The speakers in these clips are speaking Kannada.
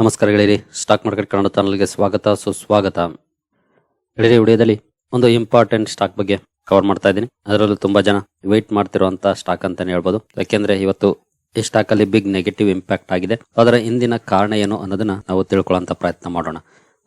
ನಮಸ್ಕಾರ ಗೆಳೆಯರಿ. ಸ್ಟಾಕ್ ಮಾರ್ಕೆಟ್ ಕನ್ನಡ ಚಾನಲ್ಗೆ ಸ್ವಾಗತ, ಸುಸ್ವಾಗತ. ಗೆಳೆಯರಿ ವಿಡಿಯೋದಲ್ಲಿ ಒಂದು ಇಂಪಾರ್ಟೆಂಟ್ ಸ್ಟಾಕ್ ಬಗ್ಗೆ ಕವರ್ ಮಾಡ್ತಾ ಇದ್ದೀನಿ. ಅದರಲ್ಲೂ ತುಂಬಾ ಜನ ವೆಯ್ಟ್ ಮಾಡ್ತಿರುವಂಥ ಸ್ಟಾಕ್ ಅಂತಾನೆ ಹೇಳ್ಬೋದು. ಯಾಕೆಂದ್ರೆ ಇವತ್ತು ಈ ಸ್ಟಾಕ್ ಅಲ್ಲಿ ಬಿಗ್ ನೆಗೆಟಿವ್ ಇಂಪ್ಯಾಕ್ಟ್ ಆಗಿದೆ. ಅದರ ಹಿಂದಿನ ಕಾರಣ ಏನು ಅನ್ನೋದನ್ನ ನಾವು ತಿಳ್ಕೊಳ್ಳೋಂತ ಪ್ರಯತ್ನ ಮಾಡೋಣ.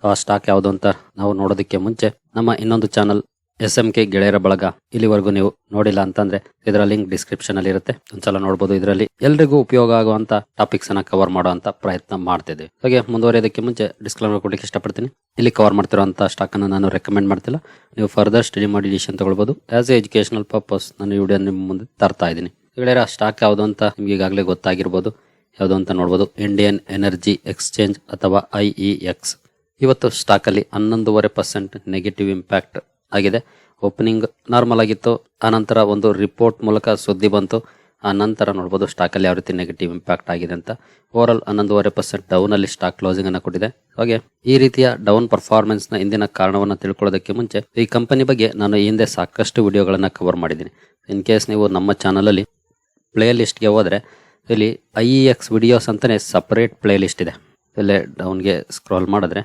ಆ ಸ್ಟಾಕ್ ಯಾವುದು ಅಂತ ನಾವು ನೋಡೋದಕ್ಕೆ ಮುಂಚೆ ನಮ್ಮ ಇನ್ನೊಂದು ಚಾನಲ್ ಎಸ್ ಎಂ ಕೆ ಗೆಳೆಯರ ಬಳಗ ಇಲ್ಲಿವರೆಗೂ ನೀವು ನೋಡಿಲ್ಲ ಅಂತಂದ್ರೆ ಇದರ ಲಿಂಕ್ ಡಿಸ್ಕ್ರಿಪ್ಷನ್ ಅಲ್ಲಿ ಇರುತ್ತೆ. ಒಂದ್ಸಲ ನೋಡಬಹುದು ಇದರಲ್ಲಿ. ಎಲ್ರಿಗೂ ಉಪಯೋಗ ಆಗುವಂತ ಟಾಪಿಕ್ಸ್ ಅನ್ನ ಕವರ್ ಮಾಡುವಂತ ಪ್ರಯತ್ನ ಮಾಡ್ತಿದ್ವಿ. ಹಾಗೆ ಮುಂದುವರಿಯೋದಕ್ಕೆ ಮುಂಚೆ ಡಿಸ್ಕ್ಲೈಮರ್ ಕೊಡ್ಲಿಕ್ಕೆ ಇಷ್ಟಪಡ್ತೀನಿ. ಇಲ್ಲಿ ಕವರ್ ಮಾಡ್ತಿರುವಂತ ಸ್ಟಾಕ್ ಅನ್ನು ನಾನು ರೆಕಮೆಂಡ್ ಮಾಡ್ತಿಲ್ಲ. ನೀವು ಫರ್ದರ್ ಸ್ಟಡಿ ಮಾಡಿ ಡಿಸಿಷನ್ ತಗೊಳ್ಬಹುದು ಆಸ್ ಎ ಎಜುಕೇಶನಲ್ ಪರ್ಪಸ್ ನಾನು ವಿಡಿಯೋ ನಿಮ್ಮ ಮುಂದೆ ತರ್ತಾ ಇದ್ದೀನಿ. ಗೆಳೆಯರ ಸ್ಟಾಕ್ ಯಾವುದು ಅಂತ ನಿಮ್ಗೆ ಈಗಾಗಲೇ ಗೊತ್ತಾಗಿರ್ಬೋದು. ಯಾವುದು ಅಂತ ನೋಡ್ಬೋದು. ಇಂಡಿಯನ್ ಎನರ್ಜಿ ಎಕ್ಸ್ಚೇಂಜ್ ಅಥವಾ ಐಇ ಎಕ್ಸ್ ಇವತ್ತು ಸ್ಟಾಕ್ ಅಲ್ಲಿ ಹನ್ನೊಂದೂವರೆ ಪರ್ಸೆಂಟ್ ನೆಗೆಟಿವ್ ಇಂಪ್ಯಾಕ್ಟ್ ಆಗಿದೆ. ಓಪನಿಂಗ್ ನಾರ್ಮಲ್ ಆಗಿತ್ತು. ಆನಂತರ ಒಂದು ರಿಪೋರ್ಟ್ ಮೂಲಕ ಸುದ್ದಿ ಬಂತು. ಆ ನಂತರ ನೋಡ್ಬೋದು ಸ್ಟಾಕಲ್ಲಿ ಯಾವ ರೀತಿ ನೆಗೆಟಿವ್ ಇಂಪ್ಯಾಕ್ಟ್ ಆಗಿದೆ ಅಂತ. ಓವರ್ ಆಲ್ ಹನ್ನೊಂದುವರೆ ಪರ್ಸೆಂಟ್ ಡೌನಲ್ಲಿ ಸ್ಟಾಕ್ ಕ್ಲೋಸಿಂಗ್ ಅನ್ನು ಕೊಟ್ಟಿದೆ. ಹಾಗೆ ಈ ರೀತಿಯ ಡೌನ್ ಪರ್ಫಾರ್ಮೆನ್ಸ್ನ ನ ಹಿಂದಿನ ಕಾರಣವನ್ನು ತಿಳ್ಕೊಳ್ಳೋದಕ್ಕೆ ಮುಂಚೆ ಈ ಕಂಪನಿ ಬಗ್ಗೆ ನಾನು ಹಿಂದೆ ಸಾಕಷ್ಟು ವಿಡಿಯೋಗಳನ್ನು ಕವರ್ ಮಾಡಿದ್ದೀನಿ. ಇನ್ ಕೇಸ್ ನೀವು ನಮ್ಮ ಚಾನಲಲ್ಲಿ ಪ್ಲೇ ಲಿಸ್ಟ್ಗೆ ಹೋದರೆ ಇಲ್ಲಿ ಐ ಇ ಎಕ್ಸ್ ವಿಡಿಯೋಸ್ ಅಂತಲೇ ಸಪ್ರೇಟ್ ಪ್ಲೇ ಲಿಸ್ಟ್ ಇದೆ. ಇಲ್ಲೇ ಡೌನ್ಗೆ ಸ್ಕ್ರಾಲ್ ಮಾಡಿದ್ರೆ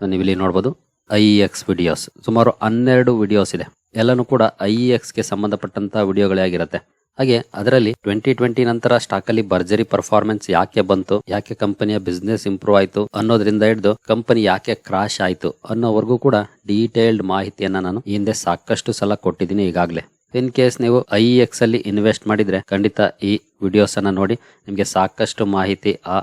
ನೀವು ಇಲ್ಲಿ ನೋಡ್ಬೋದು. ಐ ಎಕ್ಸ್ ವಿಡಿಯೋಸ್ ಸುಮಾರು ಹನ್ನೆರಡು ವಿಡಿಯೋಸ್ ಇದೆ. ಎಲ್ಲನೂ ಕೂಡ ಐ ಎಕ್ಸ್ಗೆ ಸಂಬಂಧಪಟ್ಟಂತಹ ವಿಡಿಯೋಗಳೇ ಆಗಿರುತ್ತೆ. ಹಾಗೆ ಅದರಲ್ಲಿ ಟ್ವೆಂಟಿ ಟ್ವೆಂಟಿ ನಂತರ ಸ್ಟಾಕ್ ಅಲ್ಲಿ ಭರ್ಜರಿ ಪರ್ಫಾರ್ಮೆನ್ಸ್ ಯಾಕೆ ಬಂತು, ಯಾಕೆ ಕಂಪನಿಯ ಬಿಸ್ನೆಸ್ ಇಂಪ್ರೂವ್ ಆಯಿತು ಅನ್ನೋದ್ರಿಂದ ಹಿಡಿದು ಕಂಪನಿ ಯಾಕೆ ಕ್ರಾಶ್ ಆಯಿತು ಅನ್ನೋವರೆಗೂ ಕೂಡ ಡೀಟೇಲ್ಡ್ ಮಾಹಿತಿಯನ್ನ ನಾನು ಹಿಂದೆ ಸಾಕಷ್ಟು ಸಲ ಕೊಟ್ಟಿದ್ದೀನಿ ಈಗಾಗಲೇ. ಇನ್ ಕೇಸ್ ನೀವು ಐ ಎಕ್ಸ್ ಅಲ್ಲಿ ಇನ್ವೆಸ್ಟ್ ಮಾಡಿದ್ರೆ ಖಂಡಿತ ಈ ವಿಡಿಯೋಸ್ ಅನ್ನ ನೋಡಿ, ನಿಮಗೆ ಸಾಕಷ್ಟು ಮಾಹಿತಿ ಆ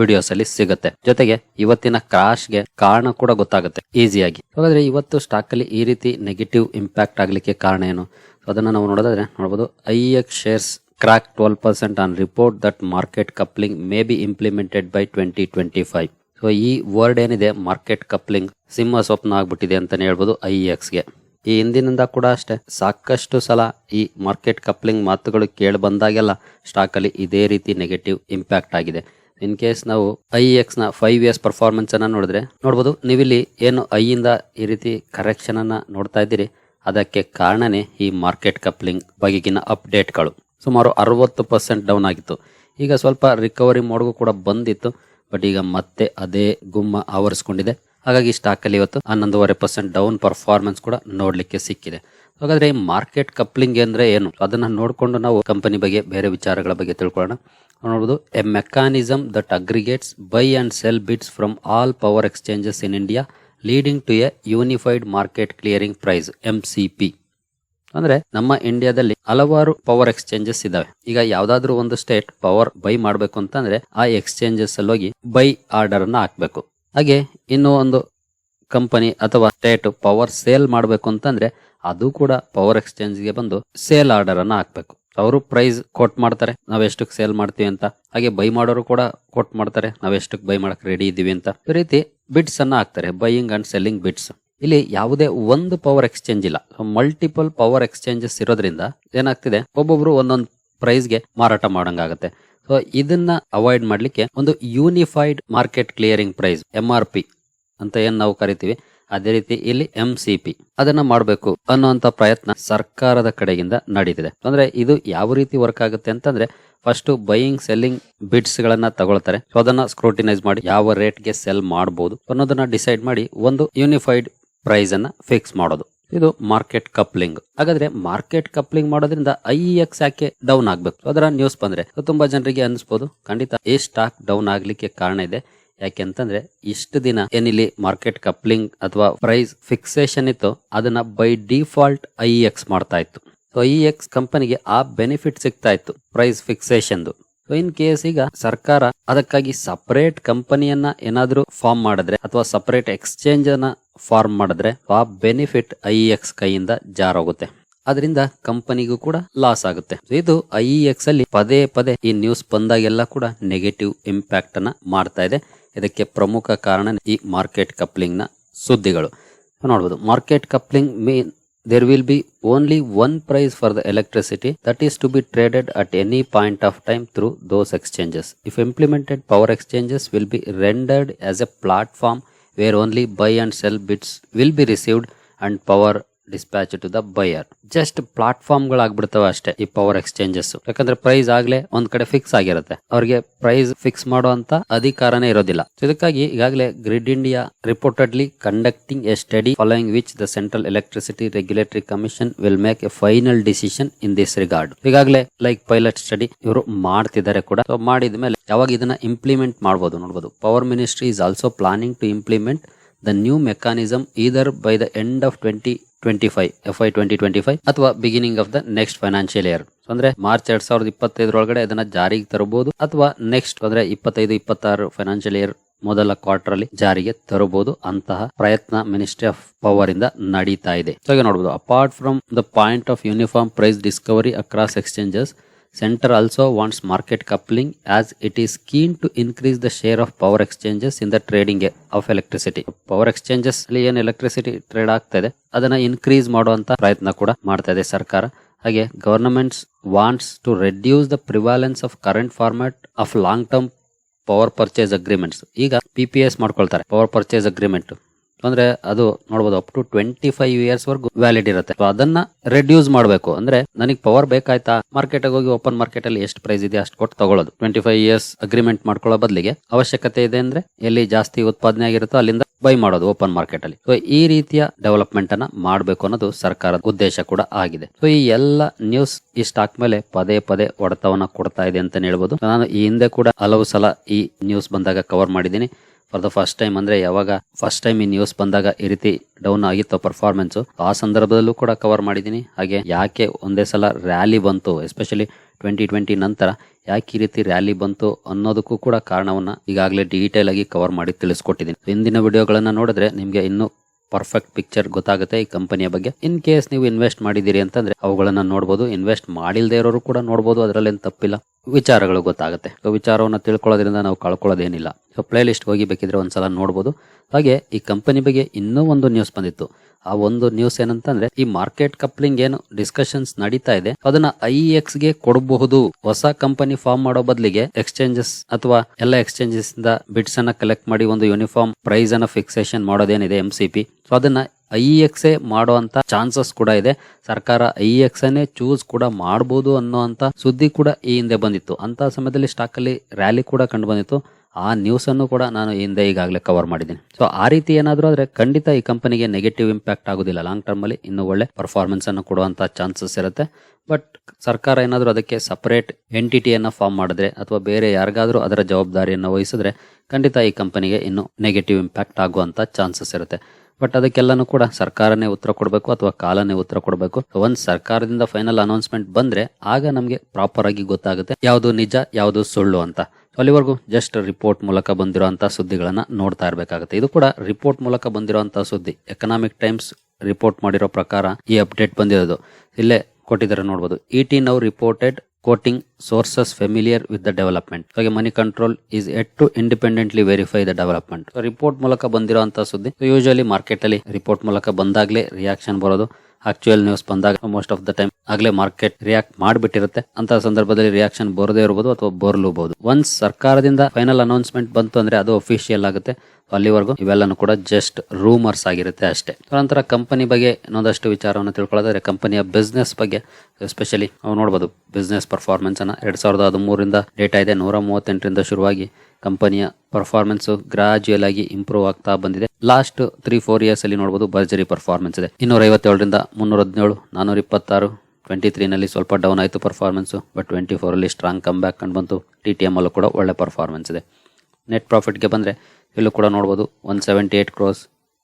ವಿಡಿಯೋಸ್ ಅಲ್ಲಿ ಸಿಗುತ್ತೆ. ಜೊತೆಗೆ ಇವತ್ತಿನ ಕ್ರಾಶ್ಗೆ ಕಾರಣ ಕೂಡ ಗೊತ್ತಾಗುತ್ತೆ, ಈಸಿಯಾಗಿ. ಹಾಗಾದ್ರೆ ಇವತ್ತು ಸ್ಟಾಕ್ ಅಲ್ಲಿ ಈ ರೀತಿ ನೆಗೆಟಿವ್ ಇಂಪ್ಯಾಕ್ಟ್ ಆಗ್ಲಿಕ್ಕೆ ಕಾರಣ ಏನು? ಅದನ್ನ ನಾವು ನೋಡೋದಾದ್ರೆ ನೋಡಬಹುದು I shares crack twelve percent on report that market coupling may be implemented by twenty twenty five so ಈ ವರ್ಡ್ ಏನಿದೆ ಮಾರ್ಕೆಟ್ ಕಪ್ಲಿಂಗ್ ಸಿಂಹ ಸ್ವಪ್ನ ಆಗ್ಬಿಟ್ಟಿದೆ ಅಂತಾನೆ ಹೇಳ್ಬೋದು ಐ ಗೆ ಈ ಹಿಂದಿನಿಂದ ಕೂಡ ಅಷ್ಟೇ, ಸಾಕಷ್ಟು ಸಲ ಈ ಮಾರ್ಕೆಟ್ ಕಪ್ಲಿಂಗ್ ಮಾತುಗಳು ಕೇಳಿ ಬಂದಾಗೆಲ್ಲ ಸ್ಟಾಕ್ ಅಲ್ಲಿ ಇದೇ ರೀತಿ ನೆಗೆಟಿವ್ ಇಂಪ್ಯಾಕ್ಟ್ ಆಗಿದೆ. ಇನ್ ಕೇಸ್ ನಾವು ಐ ಎಕ್ಸ್ನ ಫೈವ್ ಇಯರ್ಸ್ ಪರ್ಫಾರ್ಮೆನ್ಸ್ ಅನ್ನ ನೋಡಿದ್ರೆ ನೋಡಬಹುದು ನೀವಿಲ್ಲಿ ಏನು ಐ ಇಂದ ಈ ರೀತಿ ಕರೆಕ್ಷನ್ ಅನ್ನ ನೋಡ್ತಾ ಇದ್ದೀರಿ, ಅದಕ್ಕೆ ಕಾರಣನೇ ಈ ಮಾರ್ಕೆಟ್ ಕಪ್ಲಿಂಗ್ ಬಗೆಗಿನ ಅಪ್ಡೇಟ್ಗಳು ಸುಮಾರು ಅರವತ್ತು ಪರ್ಸೆಂಟ್ ಡೌನ್ ಆಗಿತ್ತು. ಈಗ ಸ್ವಲ್ಪ ರಿಕವರಿ ಮೋಡ್ಗೂ ಕೂಡ ಬಂದಿತ್ತು ಬಟ್ ಈಗ ಮತ್ತೆ ಅದೇ ಗುಮ್ಮ ಆವರಿಸ್ಕೊಂಡಿದೆ. ಹಾಗಾಗಿ ಸ್ಟಾಕ್ ಅಲ್ಲಿ ಇವತ್ತು ಹನ್ನೊಂದೂವರೆ ಪರ್ಸೆಂಟ್ ಡೌನ್ ಪರ್ಫಾರ್ಮೆನ್ಸ್ ಕೂಡ ನೋಡ್ಲಿಕ್ಕೆ ಸಿಕ್ಕಿದೆ. ಹಾಗಾದ್ರೆ ಈ ಮಾರ್ಕೆಟ್ ಕಪ್ಲಿಂಗ್ ಅಂದ್ರೆ ಏನು? ಅದನ್ನ ನೋಡಿಕೊಂಡು ನಾವು ಕಂಪನಿ ಬಗ್ಗೆ ಬೇರೆ ವಿಚಾರಗಳ ಬಗ್ಗೆ ತಿಳ್ಕೊಳ್ಳೋಣ. ನೋಡಬಹುದು a mechanism that aggregates buy and sell bids from all power exchanges in India leading to a unified market clearing price M C ಅಂದ್ರೆ ನಮ್ಮ ಇಂಡಿಯಾದಲ್ಲಿ ಹಲವಾರು ಪವರ್ ಎಕ್ಸ್ಚೇಂಜಸ್ ಇದಾವೆ. ಈಗ ಯಾವ್ದಾದ್ರು ಒಂದು ಸ್ಟೇಟ್ ಪವರ್ ಬೈ ಮಾಡಬೇಕು ಅಂತಂದ್ರೆ ಆ ಎಕ್ಸ್ಚೇಂಜಸ್ ಅಲ್ಲಿ ಹೋಗಿ ಬೈ ಆರ್ಡರ್ ಅನ್ನ ಹಾಕ್ಬೇಕು. ಹಾಗೆ ಇನ್ನೂ ಒಂದು ಕಂಪನಿ ಅಥವಾ ಸ್ಟೇಟ್ ಪವರ್ ಸೇಲ್ ಮಾಡಬೇಕು ಅಂತಂದ್ರೆ ಅದು ಕೂಡ ಪವರ್ ಎಕ್ಸ್ಚೇಂಜ್ಗೆ ಬಂದು ಸೇಲ್ ಆರ್ಡರ್ ಅನ್ನ ಹಾಕ್ಬೇಕು. ಅವರು ಪ್ರೈಸ್ ಕೊಟ್ ಮಾಡ್ತಾರೆ. ನಾವ್ ಎಷ್ಟಕ್ಕೆ ಸೇಲ್ ಮಾಡ್ತೀವಿ ಅಂತ. ಹಾಗೆ ಬೈ ಮಾಡೋರು ಕೂಡ ಕೊಟ್ ಮಾಡ್ತಾರೆ. ನಾವ್ ಎಷ್ಟಕ್ಕೆ ಬೈ ಮಾಡಕ್ ರೆಡಿ ಇದೀವಿ ಅಂತ. ಈ ರೀತಿ ಬಿಟ್ಸ್ ಅನ್ನ ಹಾಕ್ತಾರೆ. ಬೈಯಿಂಗ್ ಅಂಡ್ ಸೆಲ್ಲಿಂಗ್ ಬಿಟ್ಸ್ ಇಲ್ಲಿ ಯಾವುದೇ ಒಂದು ಪವರ್ ಎಕ್ಸ್ಚೇಂಜ್ ಇಲ್ಲ. ಮಲ್ಟಿಪಲ್ ಪವರ್ ಎಕ್ಸ್ಚೇಂಜಸ್ ಇರೋದ್ರಿಂದ ಏನಾಗ್ತಿದೆ? ಒಬ್ಬೊಬ್ರು ಒಂದೊಂದು ಪ್ರೈಸ್ಗೆ ಮಾರಾಟ ಮಾಡಂಗಾಗತ್ತೆ. ಸೊ ಇದನ್ನ ಅವಾಯ್ಡ್ ಮಾಡ್ಲಿಕ್ಕೆ ಒಂದು unified market clearing price M P ಅಂತ ಏನ್ ನಾವು ಕರಿತೀವಿ? ಅದೇ ರೀತಿ ಇಲ್ಲಿ ಎಂ ಸಿ ಪಿ ಅದನ್ನ ಮಾಡಬೇಕು ಅನ್ನುವಂತ ಪ್ರಯತ್ನ ಸರ್ಕಾರದ ಕಡೆಯಿಂದ ನಡೀತಿದೆ ಅಂದ್ರೆ ಇದು ಯಾವ ರೀತಿ ವರ್ಕ್ ಆಗುತ್ತೆ ಅಂತಂದ್ರೆ ಫಸ್ಟ್ ಬೈಯಿಂಗ್ ಸೆಲ್ಲಿಂಗ್ ಬಿಡ್ಸ್ ಗಳನ್ನ ತಗೊಳ್ತಾರೆ. ಅದನ್ನ ಸ್ಕ್ರೂಟಿನೈಸ್ ಮಾಡಿ ಯಾವ ರೇಟ್ಗೆ ಸೆಲ್ ಮಾಡಬಹುದು ಅನ್ನೋದನ್ನ ಡಿಸೈಡ್ ಮಾಡಿ ಒಂದು ಯೂನಿಫೈಡ್ ಪ್ರೈಸ್ ಅನ್ನ ಫಿಕ್ಸ್ ಮಾಡೋದು. ಇದು ಮಾರ್ಕೆಟ್ ಕಪ್ಲಿಂಗ್ ಹಾಗಾದ್ರೆ ಮಾರ್ಕೆಟ್ ಕಪ್ಲಿಂಗ್ ಮಾಡೋದ್ರಿಂದ ಐ ಎಕ್ಸ್ ಯಾಕೆ ಡೌನ್ ಆಗ್ಬೇಕು? ಅದರ ನ್ಯೂಸ್ ಬಂದ್ರೆ ತುಂಬಾ ಜನರಿಗೆ ಅನಿಸ್ಬೋದು. ಖಂಡಿತ ಈ ಸ್ಟಾಕ್ ಡೌನ್ ಆಗ್ಲಿಕ್ಕೆ ಕಾರಣ ಇದೆ. ಯಾಕೆಂತಂದ್ರೆ ಇಷ್ಟು ದಿನ ಏನಿಲ್ಲಿ ಮಾರ್ಕೆಟ್ ಕಪ್ಲಿಂಗ್ ಅಥವಾ ಪ್ರೈಸ್ ಫಿಕ್ಸೇಷನ್ ಇತ್ತು ಅದನ್ನ ಬೈ ಡಿಫಾಲ್ಟ್ ಐ ಎಕ್ಸ್ ಮಾಡ್ತಾ ಇತ್ತು. ಸೊ ಐ ಎಕ್ಸ್ ಕಂಪನಿಗೆ ಆ ಬೆನಿಫಿಟ್ ಸಿಗ್ತಾ ಇತ್ತು price fixation so in case ಈಗ ಸರ್ಕಾರ ಅದಕ್ಕಾಗಿ ಸಪರೇಟ್ ಕಂಪನಿಯನ್ನ ಏನಾದ್ರೂ ಫಾರ್ಮ್ ಮಾಡಿದ್ರೆ ಅಥವಾ ಸಪರೇಟ್ ಎಕ್ಸ್ಚೇಂಜ್ ಅನ್ನ ಫಾರ್ಮ್ ಮಾಡಿದ್ರೆ ಆ ಬೆನಿಫಿಟ್ ಐ ಎಕ್ಸ್ ಕೈಯಿಂದ ಜಾರೋಗುತ್ತೆ. ಅದರಿಂದ ಕಂಪನಿಗೂ ಕೂಡ ಲಾಸ್ ಆಗುತ್ತೆ. ಇದು ಐ ಎಕ್ಸ್ ಅಲ್ಲಿ ಪದೇ ಪದೇ ಈ ನ್ಯೂಸ್ ಬಂದಾಗೆಲ್ಲ ಕೂಡ ನೆಗೆಟಿವ್ ಇಂಪ್ಯಾಕ್ಟ್ ಅನ್ನ ಮಾಡ್ತಾ ಇದೆ. ಇದಕ್ಕೆ ಪ್ರಮುಖ ಕಾರಣ ಈ ಮಾರ್ಕೆಟ್ ಕಪ್ಲಿಂಗ್ನ ಸುದ್ದಿಗಳು ನೋಡಬಹುದು market coupling mean there will be only one price for the electricity that is to be traded at any point of time through those exchanges. If implemented, power exchanges will be rendered as a platform where only buy and sell bids will be received and power dispatch to the buyer just platform ಗಳಾಗ್ಬಿಡ್ತವೆ ಅಷ್ಟೇ ಈ ಪವರ್ ಎಕ್ಸ್ಚೇಂಜಸ್ ಯಾಕಂದ್ರೆ ಪ್ರೈಸ್ ಆಗ್ಲೇ ಒಂದ್ ಕಡೆ ಫಿಕ್ಸ್ ಆಗಿರುತ್ತೆ. ಅವ್ರಿಗೆ ಪ್ರೈಸ್ ಫಿಕ್ಸ್ ಮಾಡುವಂತ ಅಧಿಕಾರನೇ ಇರೋದಿಲ್ಲ. ಇದಕ್ಕಾಗಿ ಈಗಾಗಲೇ Grid India reportedly conducting a study following which the central electricity regulatory commission will make a final decision in this regard ಈಗಾಗಲೇ ಲೈಕ್ ಪೈಲಟ್ ಸ್ಟಡಿ ಇವರು ಮಾಡ್ತಿದ್ದಾರೆ ಕೂಡ. ಮಾಡಿದ ಮೇಲೆ ಯಾವಾಗ ಇದನ್ನ ಇಂಪ್ಲಿಮೆಂಟ್ ಮಾಡಬಹುದು ನೋಡಬಹುದು power ministry is also planning to implement the new mechanism either by the end of twenty twenty five F I twenty twenty five ಅಥವಾ beginning of the next financial year. ಅಂದ್ರೆ ಮಾರ್ಚ್ ಎರಡ್ ಸಾವಿರದ ಇಪ್ಪತ್ತೈದರೊಳಗಡೆ ಅದನ್ನ ಜಾರಿಗೆ ತರಬಹುದು ಅಥವಾ ನೆಕ್ಸ್ಟ್ ಅಂದ್ರೆ ಇಪ್ಪತ್ತೈದು, ಇಪ್ಪತ್ತಾರು ಫೈನಾನ್ಷಿಯಲ್ ಇಯರ್ ಮೊದಲ ಕ್ವಾರ್ಟರ್ ಅಲ್ಲಿ ಜಾರಿಗೆ ತರಬಹುದು ಅಂತಹ ಪ್ರಯತ್ನ ಮಿನಿಸ್ಟ್ರಿ ಆಫ್ ಪವರ್ ಇಂದ ನಡೀತಾ ಇದೆ. ಸೊ ನೋಡಬಹುದು apart from the point of uniform price discovery across exchanges Center also wants market coupling as it is keen to increase the share of power exchanges in the trading of electricity. Power exchanges ಅಲ್ಲಿ ಏನು ಎಲೆಕ್ಟ್ರಿಸಿಟಿ ಟ್ರೇಡ್ ಆಗ್ತಾ ಇದೆ ಅದನ್ನ ಇನ್ಕ್ರೀಸ್ ಮಾಡುವಂತ ಪ್ರಯತ್ನ ಕೂಡ ಮಾಡ್ತಾ ಇದೆ ಸರ್ಕಾರ. ಹಾಗೆ governments wants to reduce the prevalence of current format of long term power purchase agreements ಈಗ ಪಿ ಪಿ ಎಸ್ ಮಾಡ್ಕೊಳ್ತಾರೆ ಪವರ್ ಪರ್ಚೇಸ್ ಅಗ್ರಿಮೆಂಟ್ ಅಂದ್ರೆ ಅದು ನೋಡಬಹುದು up to twenty five years ವರೆಗೂ ವ್ಯಾಲಿಡ್ ಇರುತ್ತೆ. ಅದನ್ನ ರೆಡ್ಯೂಸ್ ಮಾಡಬೇಕು. ಅಂದ್ರೆ ನನಗೆ ಪವರ್ ಬೇಕಾಯ್ತಾ? ಮಾರ್ಕೆಟ್ ಹೋಗಿ ಓಪನ್ ಮಾರ್ಕೆಟ್ ಅಲ್ಲಿ ಎಷ್ಟು ಪ್ರೈಸ್ ಇದೆ ಅಷ್ಟು ಕೊಟ್ಟು ತಗೊಳ್ಳೋದು ಟ್ವೆಂಟಿ ಫೈವ್ ಇಯರ್ಸ್ ಅಗ್ರಿಮೆಂಟ್ ಮಾಡ್ಕೊಳ್ಳೋ ಬದಲಿಗೆ ಅವಶ್ಯಕತೆ ಇದೆ ಅಂದ್ರೆ ಎಲ್ಲಿ ಜಾಸ್ತಿ ಉತ್ಪಾದನೆ ಆಗಿರುತ್ತೋ ಅಲ್ಲಿಂದ ಬೈ ಮಾಡೋದು ಓಪನ್ ಮಾರ್ಕೆಟ್ ಅಲ್ಲಿ. ಸೊ ಈ ರೀತಿಯ ಡೆವಲಪ್ಮೆಂಟ್ ಅನ್ನ ಮಾಡಬೇಕು ಅನ್ನೋದು ಸರ್ಕಾರದ ಉದ್ದೇಶ ಕೂಡ ಆಗಿದೆ. ಸೊ ಈ ಎಲ್ಲ ನ್ಯೂಸ್ ಈ ಸ್ಟಾಕ್ ಮೇಲೆ ಪದೇ ಪದೇ ಹೊಡೆತವನ್ನ ಕೊಡ್ತಾ ಇದೆ ಅಂತ ಹೇಳ್ಬೋದು. ನಾನು ಈ ಹಿಂದೆ ಕೂಡ ಹಲವು ಸಲ ಈ ನ್ಯೂಸ್ ಬಂದಾಗ ಕವರ್ ಮಾಡಿದ್ದೀನಿ. ಫಾರ್ ದ ಫಸ್ಟ್ ಟೈಮ್ ಅಂದ್ರೆ ಯಾವಾಗ ಫಸ್ಟ್ ಟೈಮ್ ಈ ನ್ಯೂಸ್ ಬಂದಾಗ ಈ ರೀತಿ ಡೌನ್ ಆಗಿತ್ತು ಪರ್ಫಾರ್ಮೆನ್ಸ್ ಆ ಸಂದರ್ಭದಲ್ಲೂ ಕೂಡ ಕವರ್ ಮಾಡಿದ್ದೀನಿ. ಹಾಗೆ ಯಾಕೆ ಒಂದೇ ಸಲ ರ್ಯಾಲಿ ಬಂತು ಎಸ್ಪೆಷಲಿ ಟ್ವೆಂಟಿ ಟ್ವೆಂಟಿ ನಂತರ ಯಾಕೆ ಈ ರೀತಿ ರ್ಯಾಲಿ ಬಂತು ಅನ್ನೋದಕ್ಕೂ ಕೂಡ ಕಾರಣವನ್ನ ಈಗಾಗಲೇ ಡೀಟೇಲ್ ಆಗಿ ಕವರ್ ಮಾಡಿ ತಿಳಿಸ್ಕೊಟ್ಟಿದ್ದೀನಿ. ಹಿಂದಿನ ವಿಡಿಯೋಗಳನ್ನ ನೋಡಿದ್ರೆ ನಿಮ್ಗೆ ಇನ್ನೂ ಪರ್ಫೆಕ್ಟ್ ಪಿಕ್ಚರ್ ಗೊತ್ತಾಗುತ್ತೆ ಈ ಕಂಪನಿಯ ಬಗ್ಗೆ. ಇನ್ ಕೇಸ್ ನೀವು ಇನ್ವೆಸ್ಟ್ ಮಾಡಿದ್ದೀರಿ ಅಂತಂದ್ರೆ ಅವುಗಳನ್ನ ನೋಡಬಹುದು ಇನ್ವೆಸ್ಟ್ ಮಾಡಿಲ್ದೇ ಇರೋರು ಕೂಡ ನೋಡಬಹುದು ಅದರಲ್ಲಿ ತಪ್ಪಿಲ್ಲ. ವಿಚಾರಗಳು ಗೊತ್ತಾಗುತ್ತೆ. ವಿಚಾರವನ್ನು ತಿಳ್ಕೊಳ್ಳೋದ್ರಿಂದ ನಾವು ಕಳ್ಕೊಳ್ಳೋದೇನಿಲ್ಲ. ಪ್ಲೇ ಲಿಸ್ಟ್ ಹೋಗಿ ಬೇಕಿದ್ರೆ ಒಂದ್ಸಲ ನೋಡಬಹುದು ಹಾಗೆ ಈ ಕಂಪನಿ ಬಗ್ಗೆ ಇನ್ನೂ ಒಂದು ನ್ಯೂಸ್ ಬಂದಿತ್ತು. ಆ ಒಂದು ನ್ಯೂಸ್ ಏನಂತಂದ್ರೆ, ಈ ಮಾರ್ಕೆಟ್ ಕಪ್ಲಿಂಗ್ ಏನು ಡಿಸ್ಕಷನ್ಸ್ ನಡೀತಾ ಇದೆ, ಅದನ್ನ ಐ ಎಕ್ಸ್ಗೆ ಕೊಡಬಹುದು. ಹೊಸ ಕಂಪನಿ ಫಾರ್ಮ್ ಮಾಡೋ ಬದಲಿಗೆ ಎಕ್ಸ್ಚೇಂಜಸ್ ಅಥವಾ ಎಲ್ಲ ಎಕ್ಸ್ಚೇಂಜಸ್ ಇಂದ ಬಿಟ್ಸ್ ಅನ್ನ ಕಲೆಕ್ಟ್ ಮಾಡಿ ಒಂದು ಯೂನಿಫಾರ್ಮ್ ಪ್ರೈಸ್ ಅನ್ನ ಫಿಕ್ಸೇಷನ್ ಮಾಡೋದೇನಿದೆ ಎಂ ಸಿ ಪಿ ಸೊ ಅದನ್ನ ಐ ಎಕ್ಸ್ ಎ ಮಾಡುವಂತ ಚಾನ್ಸಸ್ ಕೂಡ ಇದೆ. ಸರ್ಕಾರ ಐ ಎಕ್ಸ್ ಅನ್ನೇ ಚೂಸ್ ಕೂಡ ಮಾಡಬಹುದು ಅನ್ನುವಂತ ಸುದ್ದಿ ಕೂಡ ಈ ಹಿಂದೆ ಬಂದಿತ್ತು. ಅಂತ ಸಮಯದಲ್ಲಿ ಸ್ಟಾಕ್ ಅಲ್ಲಿ ರ್ಯಾಲಿ ಕೂಡ ಕಂಡು ಬಂದಿತ್ತು. ಆ ನ್ಯೂಸ್ ಅನ್ನು ಕೂಡ ನಾನು ಹಿಂದೆ ಈಗಾಗಲೇ ಕವರ್ ಮಾಡಿದ್ದೀನಿ. ಸೊ ಆ ರೀತಿ ಏನಾದರೂ ಆದರೆ ಖಂಡಿತ ಈ ಕಂಪನಿಗೆ ನೆಗೆಟಿವ್ ಇಂಪ್ಯಾಕ್ಟ್ ಆಗೋದಿಲ್ಲ. ಲಾಂಗ್ ಟರ್ಮ್ ಅಲ್ಲಿ ಇನ್ನು ಒಳ್ಳೆ ಪರ್ಫಾರ್ಮೆನ್ಸ್ ಅನ್ನು ಕೊಡುವಂತ ಚಾನ್ಸಸ್ ಇರುತ್ತೆ. ಬಟ್ ಸರ್ಕಾರ ಏನಾದರೂ ಅದಕ್ಕೆ ಸಪರೇಟ್ ಎಂಟಿಟಿಯನ್ನು ಫಾರ್ಮ್ ಮಾಡಿದ್ರೆ ಅಥವಾ ಬೇರೆ ಯಾರಿಗಾದರೂ ಅದರ ಜವಾಬ್ದಾರಿಯನ್ನು ವಹಿಸಿದ್ರೆ ಖಂಡಿತ ಈ ಕಂಪನಿಗೆ ಇನ್ನು ನೆಗೆಟಿವ್ ಇಂಪ್ಯಾಕ್ಟ್ ಆಗುವಂಥ ಚಾನ್ಸಸ್ ಇರುತ್ತೆ. ಬಟ್ ಅದಕ್ಕೆಲ್ಲನೂ ಕೂಡ ಸರ್ಕಾರನೇ ಉತ್ತರ ಕೊಡಬೇಕು ಅಥವಾ ಕಾಲನೇ ಉತ್ತರ ಕೊಡಬೇಕು. ಒಂದು ಸರ್ಕಾರದಿಂದ ಫೈನಲ್ ಅನೌನ್ಸ್ಮೆಂಟ್ ಬಂದ್ರೆ ಆಗ ನಮಗೆ ಪ್ರಾಪರ್ ಆಗಿ ಗೊತ್ತಾಗುತ್ತೆ ಯಾವುದು ನಿಜ, ಯಾವುದು ಸುಳ್ಳು ಅಂತ. ಅಲ್ಲಿವರೆಗೂ ಜಸ್ಟ್ ರಿಪೋರ್ಟ್ ಮೂಲಕ ಬಂದಿರುವಂತಹ ಸುದ್ದಿಗಳನ್ನ ನೋಡ್ತಾ ಇರಬೇಕಾಗುತ್ತೆ. ಇದು ಕೂಡ ರಿಪೋರ್ಟ್ ಮೂಲಕ ಬಂದಿರುವಂತಹ ಸುದ್ದಿ. ಎಕನಾಮಿಕ್ ಟೈಮ್ಸ್ ರಿಪೋರ್ಟ್ ಮಾಡಿರೋ ಪ್ರಕಾರ ಈ ಅಪ್ಡೇಟ್ ಬಂದಿರೋದು. ಇಲ್ಲೇ ಕೊಟ್ಟಿದ್ದಾರೆ ನೋಡಬಹುದು E T now reported quoting sources familiar with the development ಹಾಗೆ Moneycontrol is yet to independently verify the development report ಮೂಲಕ ಬಂದಿರುವಂತಹ ಸುದ್ದಿ. ಯೂಶಲಿ ಮಾರ್ಕೆಟ್ ಅಲ್ಲಿ ರಿಪೋರ್ಟ್ ಮೂಲಕ ಬಂದಾಗಲೇ ರಿಯಾಕ್ಷನ್ ಬರೋದು. ಆಕ್ಚುಯಲ್ ನ್ಯೂಸ್ ಬಂದಾಗ ಮೋಸ್ಟ್ ಆಫ್ ದ ಟೈಮ್ ಆಗ್ಲೇ ಮಾರ್ಕೆಟ್ ರಿಯಾಕ್ಟ್ ಮಾಡಿಬಿಟ್ಟಿರುತ್ತೆ. ಅಂತ ಸಂದರ್ಭದಲ್ಲಿ ರಿಯಾಕ್ಷನ್ ಬರದೇ ಇರಬಹುದು ಅಥವಾ ಬರಲೂಬಹುದು. ಒನ್ಸ್ ಸರ್ಕಾರದಿಂದ ಫೈನಲ್ ಅನೌನ್ಸ್ಮೆಂಟ್ ಬಂತು ಅಂದ್ರೆ ಅದು ಅಫಿಷಿಯಲ್ ಆಗುತ್ತೆ. ಅಲ್ಲಿವರೆಗೂ ಇವೆಲ್ಲನೂ ಕೂಡ ಜಸ್ಟ್ ರೂಮರ್ಸ್ ಆಗಿರುತ್ತೆ ಅಷ್ಟೇ. ನಂತರ ಕಂಪನಿ ಬಗ್ಗೆ ಇನ್ನೊಂದಷ್ಟು ವಿಚಾರವನ್ನು ತಿಳ್ಕೊಳ್ಳೋದಾದ್ರೆ ಕಂಪನಿಯ ಬಿಸ್ನೆಸ್ ಬಗ್ಗೆ ಎಸ್ಪೆಷಲಿ ನಾವು ನೋಡಬಹುದು ಬಿಸ್ನೆಸ್ ಪರ್ಫಾರ್ಮೆನ್ಸ್ ಅನ್ನ ಎರಡ್ ಸಾವಿರದ ಹದಿಮೂರಿಂದ ಡೇಟಾ ಇದೆ. ನೂರ ಮೂವತ್ತೆಂಟರಿಂದ ಶುರುವಾಗಿ ಕಂಪನಿಯ ಪರ್ಫಾರ್ಮೆನ್ಸ್ ಗ್ರಾಜುಯಲ್ ಆಗಿ ಇಂಪ್ರೂವ್ ಆಗ್ತಾ ಬಂದಿದೆ. ಲಾಸ್ಟ್ ತ್ರೀ ಫೋರ್ ಇಯರ್ಸ್ ಅಲ್ಲಿ ನೋಡಬಹುದು ಭರ್ಜರಿ ಪರ್ಫಾರ್ಮೆನ್ಸ್ ಇದೆ. ಇನ್ನೂರ ಐವತ್ತೇಳರಿಂದ ಮುನ್ನೂರ ಹದಿನೇಳು ನಾನೂರ ಇಪ್ಪತ್ತಾರು ಟ್ವೆಂಟಿ ತ್ರೀನಲ್ಲಿ ಸ್ವಲ್ಪ ಡೌನ್ ಆಯಿತು ಪರ್ಫಾರ್ಮೆನ್ಸ್ ಬಟ್ ಟ್ವೆಂಟಿ ಫೋರಲ್ಲಿ ಸ್ಟ್ರಾಂಗ್ ಕಮ್ ಬ್ಯಾಕ್ ಕಂಡು ಬಂತು. ಟಿ ಟಿ ಎಂ ಅಲ್ಲೂ ಕೂಡ ಒಳ್ಳೆ ಪರ್ಫಾರ್ಮೆನ್ಸ್ ಇದೆ. ನೆಟ್ ಪ್ರಾಫಿಟ್ಗೆ ಬಂದರೆ ಇಲ್ಲೂ ಕೂಡ ನೋಡ್ಬೋದು one seventy eight crores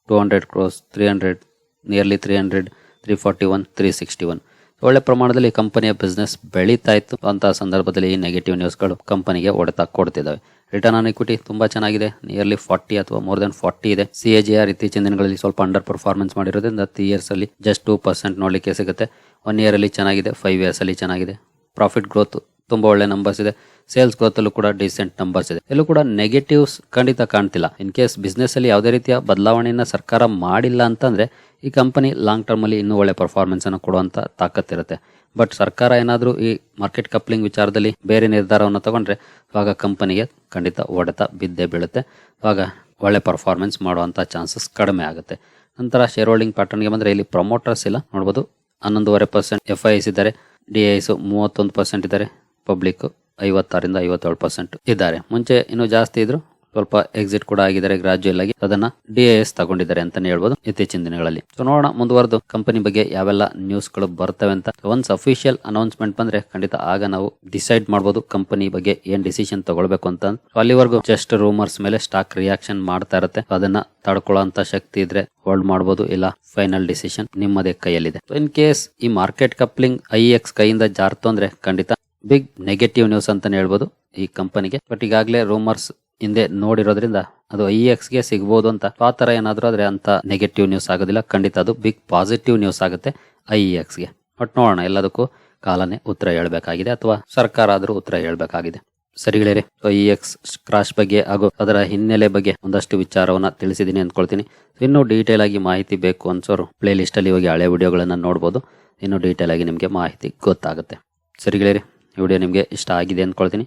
two hundred crores three hundred nearly three hundred three forty one three sixty one ಒಳ್ಳೆ ಪ್ರಮಾಣದಲ್ಲಿ ಕಂಪನಿಯ ಬಿಸ್ನೆಸ್ ಬೆಳೀತಾ ಇತ್ತು. ಅಂತ ಸಂದರ್ಭದಲ್ಲಿ ಈ ನೆಗೆಟಿವ್ ನ್ಯೂಸ್ಗಳು ಕಂಪನಿಗೆ ಹೊಡೆತ ಕೊಡ್ತಿದ್ದಾವೆ. ರಿಟರ್ನ್ ಆನ್ ಇಕ್ವಿಟಿ ತುಂಬಾ ಚೆನ್ನಾಗಿದೆ. ನಿಯರ್ಲಿ ಫಾರ್ಟಿ ಅಥವಾ ಮೋರ್ ದನ್ ಫಾರ್ಟಿ ಇದೆ. ಸಿ ಎ ಜಿ ಆರ್ ಇತ್ತೀಚಿನ ದಿನಗಳಲ್ಲಿ ಸ್ವಲ್ಪ ಅಂಡರ್ ಪರ್ಫಾರ್ಮೆನ್ಸ್ ಮಾಡಿರೋದ್ರಿಂದ ತ್ರೀ ಇಯರ್ಸ್ ಅಲ್ಲಿ ಜಸ್ಟ್ ಟೂ ಪರ್ಸೆಂಟ್ ನೋಡಲಿಕ್ಕೆ ಸಿಗುತ್ತೆ. ಒನ್ ಇಯರ್ ಅಲ್ಲಿ ಚೆನ್ನಾಗಿದೆ. ಫೈವ್ ಇಯರ್ಸ್ ಅಲ್ಲಿ ಚೆನ್ನಾಗಿದೆ. ಪ್ರಾಫಿಟ್ ಗ್ರೋತ್ ತುಂಬಾ ಒಳ್ಳೆ ನಂಬರ್ಸ್ ಇದೆ. ಸೇಲ್ಸ್ ಗ್ರೋತ್ ಅಲ್ಲೂ ಕೂಡ ಡಿಸೆಂಟ್ ನಂಬರ್ಸ್ ಇದೆ. ಎಲ್ಲೂ ಕೂಡ ನೆಗೆಟಿವ್ಸ್ ಖಂಡಿತ ಕಾಣ್ತಿಲ್ಲ. ಇನ್ ಕೇಸ್ ಬಿಸ್ನೆಸ್ ಅಲ್ಲಿ ಯಾವುದೇ ರೀತಿಯ ಬದಲಾವಣೆಯನ್ನ ಸರ್ಕಾರ ಮಾಡಿಲ್ಲ ಅಂತಂದ್ರೆ ಈ ಕಂಪನಿ ಲಾಂಗ್ ಟರ್ಮ್ ಅಲ್ಲಿ ಇನ್ನೂ ಒಳ್ಳೆ ಪರ್ಫಾರ್ಮೆನ್ಸನ್ನು ಕೊಡುವಂತ ತಾಕತ್ತಿರುತ್ತೆ. ಬಟ್ ಸರ್ಕಾರ ಏನಾದರೂ ಈ ಮಾರ್ಕೆಟ್ ಕಪ್ಲಿಂಗ್ ವಿಚಾರದಲ್ಲಿ ಬೇರೆ ನಿರ್ಧಾರವನ್ನು ತಗೊಂಡ್ರೆ ಆಗ ಕಂಪನಿಗೆ ಖಂಡಿತ ಒಡೆತ ಬಿದ್ದೇ ಬೀಳುತ್ತೆ. ಆಗ ಒಳ್ಳೆ ಪರ್ಫಾರ್ಮೆನ್ಸ್ ಮಾಡುವಂತ ಚಾನ್ಸಸ್ ಕಡಿಮೆ ಆಗುತ್ತೆ. ನಂತರ ಶೇರ್ ಹೋಲ್ಡಿಂಗ್ ಪ್ಯಾಟರ್ನ್ಗೆ ಬಂದರೆ ಇಲ್ಲಿ ಪ್ರಮೋಟರ್ಸ್ ಇಲ್ಲ. ನೋಡ್ಬೋದು, ಹನ್ನೊಂದುವರೆ ಪರ್ಸೆಂಟ್ ಎಫ್ ಐ ಎಸ್ ಇದ್ದಾರೆ ಡಿ ಐಸ್ ಮೂವತ್ತೊಂದು ಪರ್ಸೆಂಟ್ ಇದ್ದಾರೆ ಪಬ್ಲಿಕ್ ಐವತ್ತಾರಿಂದ ಐವತ್ತೇಳು ಪರ್ಸೆಂಟ್ ಇದ್ದಾರೆ. ಮುಂಚೆ ಇನ್ನೂ ಜಾಸ್ತಿ ಇದ್ರು ಸ್ವಲ್ಪ ಎಕ್ಸಿಟ್ ಕೂಡ ಆಗಿದ್ದಾರೆ ಗ್ರಾಜುಯಲ್ ಆಗಿ ಅದನ್ನ ಡಿ ಎಸ್ ತಗೊಂಡಿದ್ದಾರೆ ಅಂತಾನೆ ಹೇಳ್ಬೋದು ಇತ್ತೀಚಿನ ದಿನಗಳಲ್ಲಿ. ಸೊ ನೋಡೋಣ ಮುಂದುವರೆದು ಕಂಪನಿ ಬಗ್ಗೆ ಯಾವೆಲ್ಲ ನ್ಯೂಸ್ಗಳು ಬರ್ತವೆ ಅಂತ. ಒನ್ಸ್ ಅಫಿಷಿಯಲ್ ಅನೌನ್ಸ್ಮೆಂಟ್ ಬಂದ್ರೆ ಖಂಡಿತ ಆಗ ನಾವು ಡಿಸೈಡ್ ಮಾಡಬಹುದು ಕಂಪನಿ ಬಗ್ಗೆ ಏನ್ ಡಿಸಿಷನ್ ತಗೊಳ್ಬೇಕು ಅಂತ. ಅಲ್ಲಿವರೆಗೂ ಜಸ್ಟ್ ರೂಮರ್ಸ್ ಮೇಲೆ ಸ್ಟಾಕ್ ರಿಯಾಕ್ಷನ್ ಮಾಡ್ತಾ ಇರುತ್ತೆ. ಅದನ್ನ ತಡ್ಕೊಳ್ಳೋ ಶಕ್ತಿ ಇದ್ರೆ ಹೋಲ್ಡ್ ಮಾಡಬಹುದು ಇಲ್ಲ ಫೈನಲ್ ಡಿಸಿಷನ್ ನಿಮ್ಮದೇ ಕೈಯಲ್ಲಿದೆ. ಇನ್ ಕೇಸ್ ಈ ಮಾರ್ಕೆಟ್ ಕಪ್ಲಿಂಗ್ ಐ ಎಕ್ಸ್ ಕೈಯಿಂದ ಜಾರ್ತು ಅಂದ್ರೆ ಖಂಡಿತ ಬಿಗ್ ನೆಗೆಟಿವ್ ನ್ಯೂಸ್ ಅಂತಾನೆ ಹೇಳ್ಬೋದು ಈ ಕಂಪನಿಗೆ ಬಟ್ ಈಗಾಗಲೇ ರೂಮರ್ಸ್ ಹಿಂದೆ ನೋಡಿರೋದ್ರಿಂದ ಅದು ಐ ಎಕ್ಸ್ಗೆ ಸಿಗ್ಬೋದು ಅಂತ. ಆ ಥರ ಏನಾದರೂ ಆದರೆ ಅಂತ ನೆಗೆಟಿವ್ ನ್ಯೂಸ್ ಆಗೋದಿಲ್ಲ. ಖಂಡಿತ ಅದು ಬಿಗ್ ಪಾಸಿಟಿವ್ ನ್ಯೂಸ್ ಆಗುತ್ತೆ ಐ ಎಕ್ಸ್ಗೆ. ಬಟ್ ನೋಡೋಣ, ಎಲ್ಲದಕ್ಕೂ ಕಾಲನೇ ಉತ್ತರ ಹೇಳಬೇಕಾಗಿದೆ ಅಥವಾ ಸರ್ಕಾರ ಆದ್ರೂ ಉತ್ತರ ಹೇಳಬೇಕಾಗಿದೆ. ಸರಿಗಳೇ ಸೊ ಇ ಎಕ್ಸ್ ಕ್ರಾಶ್ ಬಗ್ಗೆ ಹಾಗೂ ಅದರ ಹಿನ್ನೆಲೆ ಬಗ್ಗೆ ಒಂದಷ್ಟು ವಿಚಾರವನ್ನ ತಿಳಿಸಿದ್ದೀನಿ ಅಂದ್ಕೊಳ್ತೀನಿ. ಇನ್ನೂ ಡೀಟೇಲ್ ಆಗಿ ಮಾಹಿತಿ ಬೇಕು ಅನ್ಸೋರು ಪ್ಲೇ ಲಿಸ್ಟ್ ಅಲ್ಲಿ ಹೋಗಿ ಹಳೆ ವಿಡಿಯೋಗಳನ್ನು ನೋಡ್ಬೋದು. ಇನ್ನೂ ಡೀಟೇಲ್ ಆಗಿ ನಿಮಗೆ ಮಾಹಿತಿ ಗೊತ್ತಾಗುತ್ತೆ. ಸರಿಗಳೇ ವಿಡಿಯೋ ನಿಮಗೆ ಇಷ್ಟ ಆಗಿದೆ ಅಂದ್ಕೊಳ್ತೀನಿ.